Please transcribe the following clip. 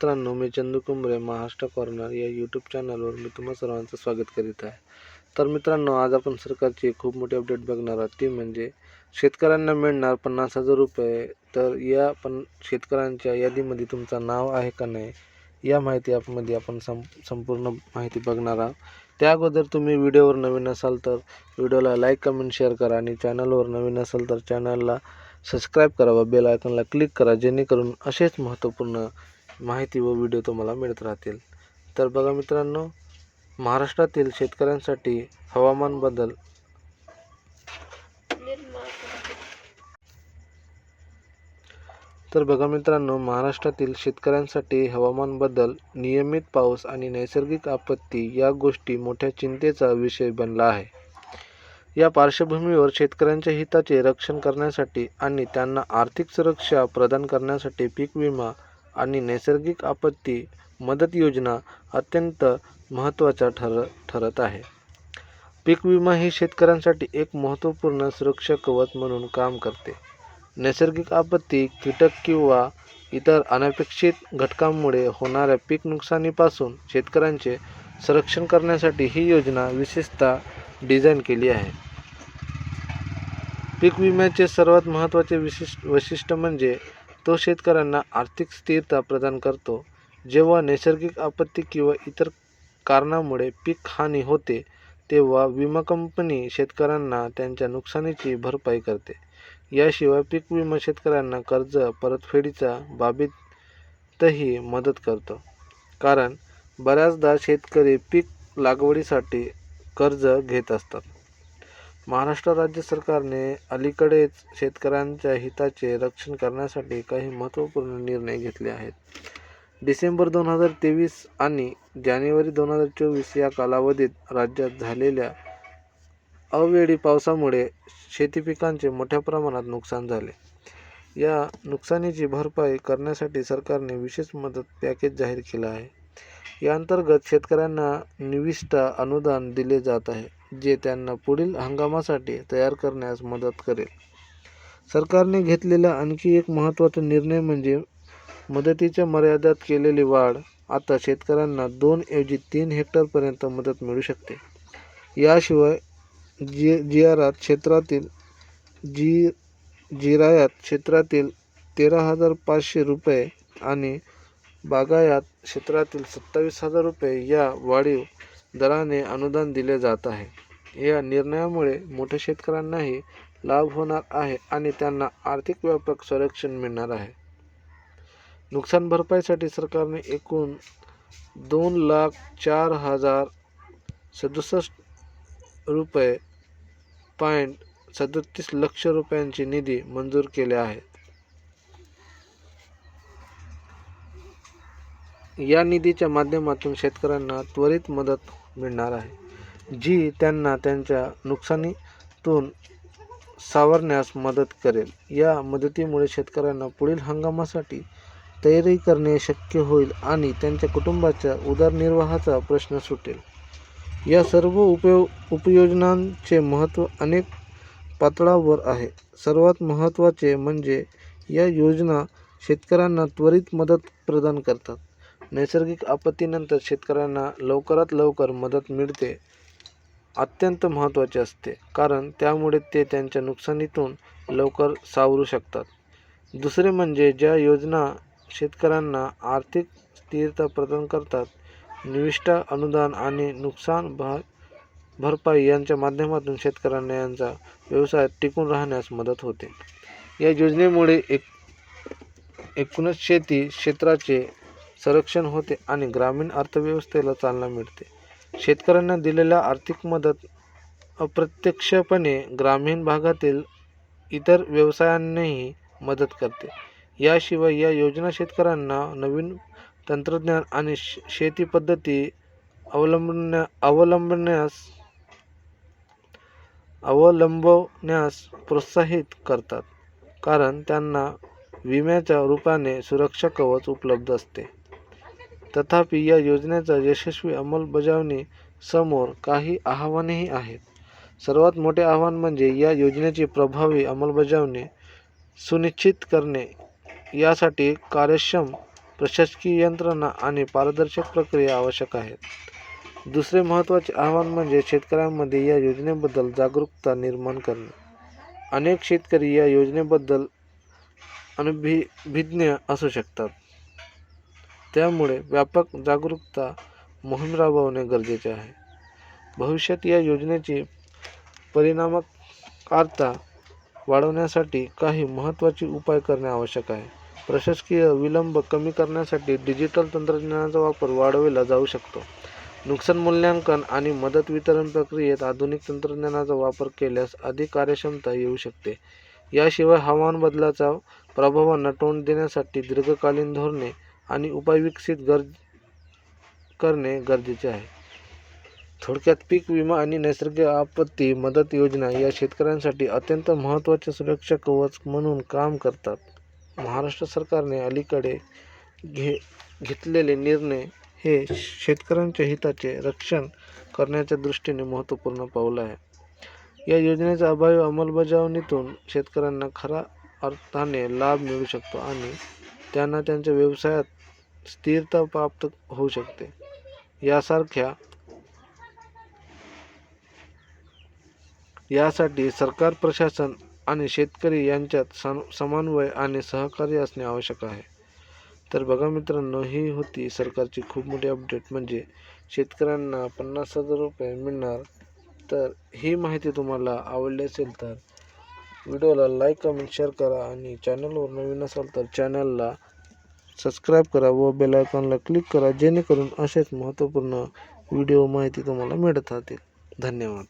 मित्रांनो मी चंदू कुंबरे महाराष्ट्र कॉर्नर या यूट्यूब चॅनलवर मी तुम्हा सर्वांचं स्वागत करीत आहे. तर मित्रांनो आज आपण सरकारची एक खूप मोठी अपडेट बघणार आहोत. ती म्हणजे शेतकऱ्यांना मिळणार पन्नास हजार रुपये. तर या पण शेतकऱ्यांच्या यादीमध्ये तुमचं नाव आहे का नाही या माहिती ॲपमध्ये आपण सं संपूर्ण माहिती बघणार आहोत. त्या अगोदर तुम्ही व्हिडिओवर नवीन असाल तर व्हिडिओला लाईक कमेंट शेअर करा आणि चॅनलवर नवीन असाल तर चॅनलला सबस्क्राईब करा व बेल आयकॉनला क्लिक करा जेणेकरून असेच महत्त्वपूर्ण माहिती व व्हिडिओ तुम्हाला मिळत राहतील. तर बघा मित्रांनो महाराष्ट्रातील शेतकऱ्यांसाठी हवामान बदल. तर बघा मित्रांनो महाराष्ट्रातील शेतकऱ्यांसाठी हवामान बदल नियमित पाऊस आणि नैसर्गिक आपत्ती या गोष्टी मोठ्या चिंतेचा विषय बनला आहे. या पार्श्वभूमीवर शेतकऱ्यांच्या हिताचे रक्षण करण्यासाठी आणि त्यांना आर्थिक सुरक्षा प्रदान करण्यासाठी पीक विमा आणि नैसर्गिक आपत्ती मदत योजना अत्यंत महत्त्वाच्या ठर ठरत आहे. पीक विमा ही शेतकऱ्यांसाठी एक महत्त्वपूर्ण सुरक्षा कवच म्हणून काम करते. नैसर्गिक आपत्ती कीटक किंवा इतर अनपेक्षित घटकांमुळे होणाऱ्या पीक नुकसानीपासून शेतकऱ्यांचे संरक्षण करण्यासाठी ही योजना विशेषतः डिझाईन केली आहे. पीक विम्याचे सर्वात महत्त्वाचे विशिष्ट वैशिष्ट्य म्हणजे तो शेतकऱ्यांना आर्थिक स्थिरता प्रदान करतो. जेव्हा नैसर्गिक आपत्ती किंवा इतर कारणामुळे पीक हानी होते तेव्हा विमा कंपनी शेतकऱ्यांना त्यांच्या नुकसानीची भरपाई करते. याशिवाय पीक विमा शेतकऱ्यांना कर्ज परतफेडीच्या बाबीतही मदत करतो. कारण बऱ्याचदा शेतकरी पीक लागवडीसाठी कर्ज घेत असतात. महाराष्ट्र राज्य सरकारने अलीकडेच शेतकऱ्यांच्या हिताचे रक्षण करण्यासाठी काही महत्त्वपूर्ण निर्णय घेतले आहेत. डिसेंबर दोन हजार तेवीस आणि जानेवारी दोन हजार चोवीस या कालावधीत राज्यात झालेल्या अवेळी पावसामुळे शेती पिकांचे मोठ्या प्रमाणात नुकसान झाले. या नुकसानीची भरपाई करण्यासाठी सरकारने विशेष मदत पॅकेज जाहीर केलं आहे. या अंतर्गत शेतकऱ्यांना निविष्ट अनुदान दिले जात आहे. जे त्यांना पुढील हंगामासाठी तयार करण्यास मदत करेल. सरकारने घेतलेला आणखी एक महत्त्वाचा निर्णय म्हणजे मदतीच्या मर्यादेत केलेली वाढ. आता शेतकऱ्यांना दोन ऐवजी तीन हेक्टरपर्यंत मदत मिळू शकते. याशिवाय जी जिरायत क्षेत्रातील जी जिरायात क्षेत्रातील तेरा हजार पाचशे रुपये आणि बागायत क्षेत्रातील सत्तावीस हजार रुपये या वाढीव दराने अनुदान दिले जात आहे. या निर्णयामुळे मोठ्या शेतकऱ्यांनाही लाभ होणार आहे आणि त्यांना आर्थिक व्यापक संरक्षण मिळणार आहे. नुकसान भरपाईसाठी सरकारने एकूण दोन लाख चार हजार सदुसष्ट रुपये पॉईंट सदतीस लक्ष रुपयांची निधी मंजूर केले आहेत. या निधीच्या माध्यमातून शेतकऱ्यांना त्वरित मदत मिळणार आहे. जी त्यांना त्यांच्या नुकसानीतून सावरण्यास मदत करेल. या मदतीमुळे शेतकऱ्यांना पुढील हंगामासाठी तयारी करणे शक्य होईल आणि त्यांच्या कुटुंबाच्या उदरनिर्वाहाचा प्रश्न सुटेल. या सर्व उपयो उपयोजनांचे महत्त्व अनेक पातळावर आहे. सर्वात महत्त्वाचे म्हणजे या योजना शेतकऱ्यांना त्वरित मदत प्रदान करतात. नैसर्गिक आपत्तीनंतर शेतकऱ्यांना लवकरात लवकर मदत मिळते अत्यंत महत्त्वाचे असते. कारण त्यामुळे ते त्यांच्या नुकसानीतून लवकर सावरू शकतात. दुसरे म्हणजे ज्या योजना शेतकऱ्यांना आर्थिक स्थिरता प्रदान करतात निविष्ठा अनुदान आणि नुकसान भा भरपाई यांच्या माध्यमातून शेतकऱ्यांना यांचा व्यवसाय टिकून राहण्यास मदत होते. या योजनेमुळे एक एकूणच शेती क्षेत्राचे संरक्षण होते आणि ग्रामीण अर्थव्यवस्थेला चालना मिळते. शेतकऱ्यांना दिलेल्या आर्थिक मदत अप्रत्यक्षपणे ग्रामीण भागातील इतर व्यवसायांनाही मदत करते. याशिवाय या योजना शेतकऱ्यांना नवीन तंत्रज्ञान आणि श शेती पद्धती अवलंबण्या अवलंबण्यास अवलंबण्यास प्रोत्साहित करतात. कारण त्यांना विम्याच्या रूपाने सुरक्षा कवच उपलब्ध असते. तथापि या योजनेचा यशस्वी अंमलबजावणी समोर काही आव्हानेही आहेत. सर्वात मोठे आव्हान म्हणजे या योजनेची प्रभावी अंमलबजावणी सुनिश्चित करणे. यासाठी कार्यक्षम प्रशासकीय यंत्रणा आणि पारदर्शक प्रक्रिया आवश्यक आहेत. दुसरे महत्त्वाचे आव्हान म्हणजे शेतकऱ्यांमध्ये या योजनेबद्दल जागरूकता निर्माण करणे. अनेक शेतकरी या योजनेबद्दल अनभिज्ञ असू शकतात. त्यामुळे व्यापक जागरूकता मोहीम राबवणे गरजेचे आहे. भविष्यात या योजनेची परिणामकारता वाढवण्यासाठी काही महत्त्वाचे उपाय करणे आवश्यक आहे. प्रशासकीय विलंब कमी करण्यासाठी डिजिटल तंत्रज्ञानाचा वापर वाढवला जाऊ शकतो. नुकसान मूल्यांकन आणि मदत वितरण प्रक्रियेत आधुनिक तंत्रज्ञानाचा वापर केल्यास अधिक कार्यक्षमता येऊ शकते. याशिवाय हवामान बदलाचा प्रभावांना तोंड देण्यासाठी दीर्घकालीन धोरणे आणि उपाय विकसित गर करणे गरजेचे आहे. थोडक्यात पीक विमा आणि नैसर्गिक आपत्ती मदत योजना या शेतकऱ्यांसाठी अत्यंत महत्त्वाचे सुरक्षा कवच म्हणून काम करतात. महाराष्ट्र सरकारने अलीकडे घे घेतलेले निर्णय हे शेतकऱ्यांच्या हिताचे रक्षण करण्याच्या दृष्टीने महत्त्वपूर्ण पाऊल आहे. या योजनेच्या अभावी अंमलबजावणीतून शेतकऱ्यांना खरा अर्थाने लाभ मिळू शकतो आणि त्यांना त्यांच्या व्यवसायात स्थिरता प्राप्त होऊ शकते. यासारख्या यासाठी सरकार प्रशासन आणि शेतकरी यांच्यात सम समन्वय आणि सहकार्य असणे आवश्यक आहे. तर बघा मित्रांनो ही होती सरकारची खूप मोठी अपडेट म्हणजे शेतकऱ्यांना पन्नास हजार रुपये मिळणार. तर ही माहिती तुम्हाला आवडली असेल तर व्हिडिओला लाईक कमेंट शेअर करा. आणि चॅनलवर नवीन असाल तर चॅनलला सबस्क्राईब करा व बेल आयकॉनला क्लिक करा जेणेकरून असेच महत्त्वपूर्ण व्हिडिओ माहिती तुम्हाला मिळत राहतील. धन्यवाद.